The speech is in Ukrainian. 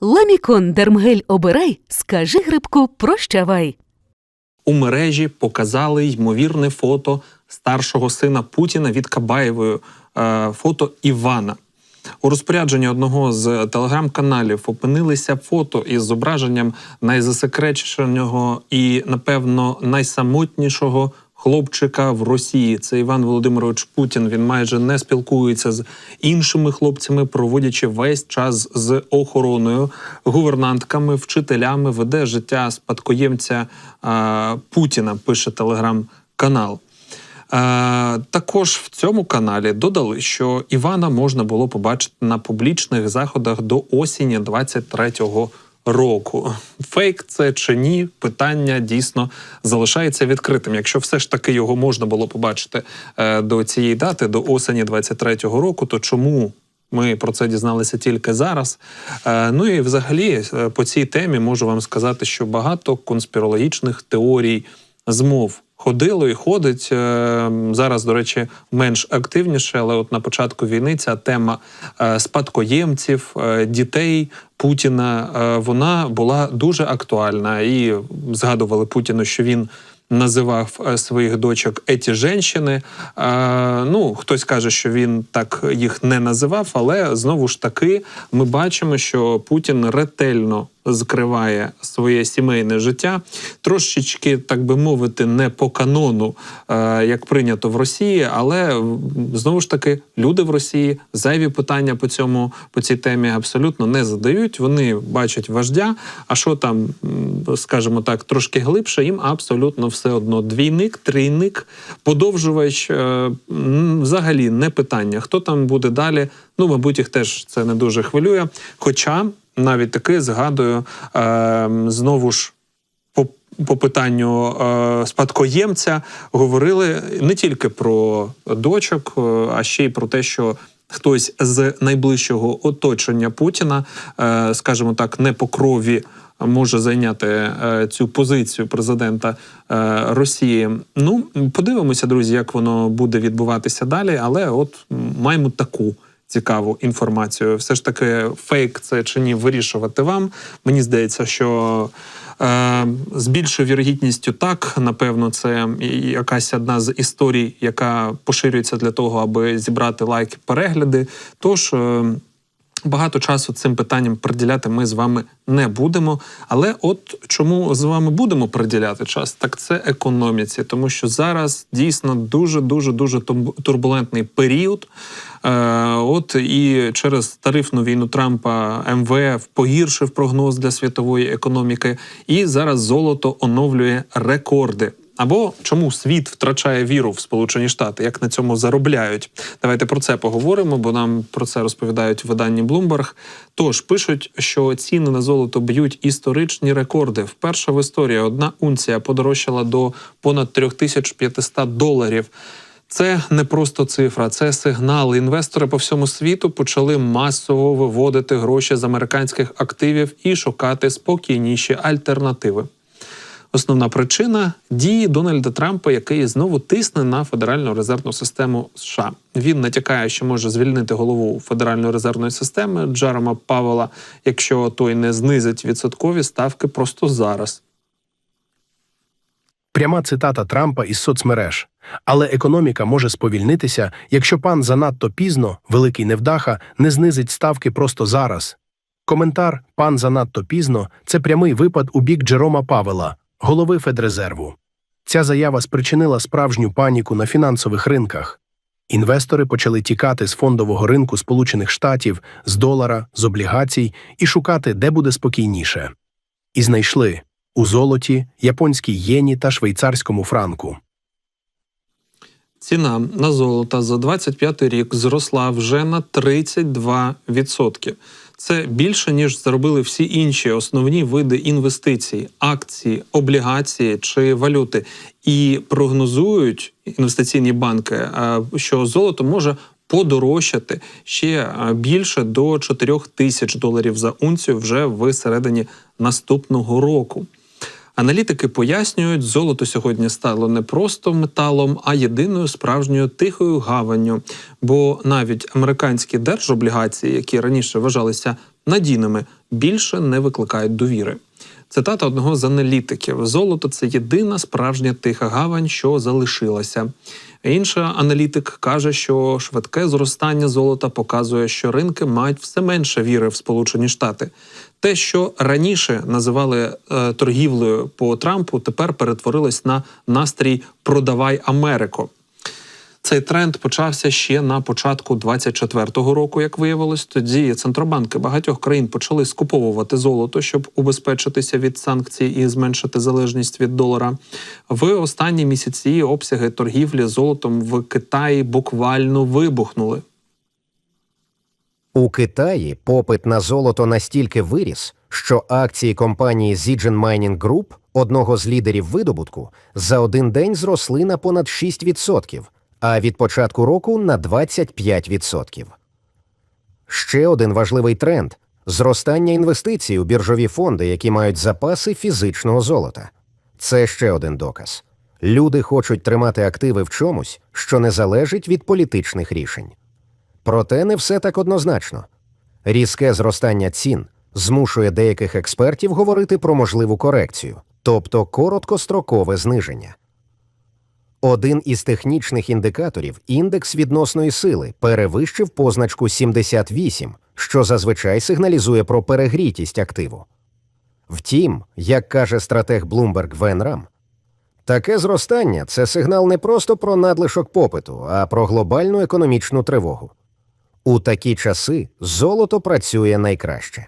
Ламікон Дермгель обирай, скажи грибку прощавай. У мережі показали ймовірне фото старшого сина Путіна від Кабаєвої е, фото Івана. У розпорядженні одного з телеграм-каналів опинилися фото із зображенням найзасекреченого і, напевно, найсамотнішого хлопчика в Росії. Це Іван Володимирович Путін. Він майже не спілкується з іншими хлопцями, проводячи весь час з охороною, гувернантками, вчителями, веде життя спадкоємця а, Путіна. Пише телеграм-канал. Е, також в цьому каналі додали, що Івана можна було побачити на публічних заходах до осені 23-го року. Фейк це чи ні? Питання дійсно залишається відкритим. Якщо все ж таки його можна було побачити е, до цієї дати, до осені 23-го року, то чому? Ми про це дізналися тільки зараз. Е, ну і взагалі е, по цій темі можу вам сказати, що багато конспірологічних теорій змов ходило і ходить е, зараз. До речі, менш активніше, але от на початку війни ця тема е, спадкоємців, е, дітей Путіна вона була дуже актуальна. І згадували Путіну, що він. Називав своїх дочок еті женщини. Е, ну, хтось каже, що він так їх не називав, але знову ж таки ми бачимо, що Путін ретельно зкриває своє сімейне життя, трошечки, так би мовити, не по канону, е, як прийнято в Росії, але знову ж таки люди в Росії зайві питання по цьому по цій темі абсолютно не задають. Вони бачать вождя. А що там, скажімо так, трошки глибше, їм абсолютно все одно. Двійник, трійник, подовжувач е, взагалі не питання. Хто там буде далі? Ну, мабуть, їх теж це не дуже хвилює. Хоча навіть таки згадую е, знову ж по, питанню е, спадкоємця говорили не тільки про дочок, е, а ще й про те, що. Хтось з найближчого оточення Путіна, е, скажімо так, не по крові може зайняти цю позицію президента Росії. Ну, подивимося, друзі, як воно буде відбуватися далі. Але от маємо таку цікаву інформацію. Все ж таки, фейк це чи ні вирішувати вам. Мені здається, що е, з більшою вірогідністю так, напевно, це якась одна з історій, яка поширюється для того, аби зібрати лайки, перегляди. Тож. Е, Багато часу цим питанням приділяти ми з вами не будемо. Але от чому з вами будемо приділяти час, так це економіці, тому що зараз дійсно дуже дуже дуже турбулентний період. Е, от і через тарифну війну Трампа МВФ погіршив прогноз для світової економіки, і зараз золото оновлює рекорди. Або чому світ втрачає віру в Сполучені Штати, як на цьому заробляють? Давайте про це поговоримо, бо нам про це розповідають в виданні Bloomberg. Тож пишуть, що ціни на золото б'ють історичні рекорди. Вперше в історії одна унція подорожчала до понад 3500 доларів. Це не просто цифра, це сигнал. Інвестори по всьому світу почали масово виводити гроші з американських активів і шукати спокійніші альтернативи. Основна причина дії Дональда Трампа, який знову тисне на федеральну резервну систему США. Він натякає, що може звільнити голову Федеральної резервної системи Джерома Павела, якщо той не знизить відсоткові ставки просто зараз. Пряма цитата Трампа із соцмереж. Але економіка може сповільнитися, якщо пан занадто пізно, великий невдаха, не знизить ставки просто зараз. Коментар пан занадто пізно це прямий випад у бік Джерома Павела, голови Федрезерву. Ця заява спричинила справжню паніку на фінансових ринках. Інвестори почали тікати з фондового ринку Сполучених Штатів, з долара, з облігацій і шукати, де буде спокійніше. І знайшли у золоті, японській єні та швейцарському франку. Ціна на золото за 25 рік зросла вже на 32%. Це більше ніж заробили всі інші основні види інвестицій, акції, облігації чи валюти. І прогнозують інвестиційні банки, е, що золото може подорожчати ще е, більше до 4 тисяч доларів за унцію вже в середині наступного року. Аналітики пояснюють, золото сьогодні стало не просто металом, а єдиною справжньою тихою гаванню. Бо навіть американські держоблігації, які раніше вважалися надійними, більше не викликають довіри. Цитата одного з аналітиків: золото це єдина справжня тиха гавань, що залишилася. Інший аналітик каже, що швидке зростання золота показує, що ринки мають все менше віри в Сполучені Штати. Те, що раніше називали е, торгівлею по Трампу, тепер перетворилось на настрій Продавай Америку. Цей тренд почався ще на початку 24-го року, як виявилось. Тоді центробанки багатьох країн почали скуповувати золото, щоб убезпечитися від санкцій і зменшити залежність від долара. В останні місяці обсяги торгівлі золотом в Китаї буквально вибухнули. У Китаї попит на золото настільки виріс, що акції компанії Zijin Mining Group, одного з лідерів видобутку, за один день зросли на понад 6%, а від початку року на 25%. Ще один важливий тренд зростання інвестицій у біржові фонди, які мають запаси фізичного золота. Це ще один доказ. Люди хочуть тримати активи в чомусь, що не залежить від політичних рішень. Проте не все так однозначно. Різке зростання цін змушує деяких експертів говорити про можливу корекцію, тобто короткострокове зниження. Один із технічних індикаторів індекс відносної сили перевищив позначку 78, що зазвичай сигналізує про перегрітість активу. Втім, як каже стратег Bloomberg Вен Рам, таке зростання це сигнал не просто про надлишок попиту, а про глобальну економічну тривогу. У такі часи золото працює найкраще.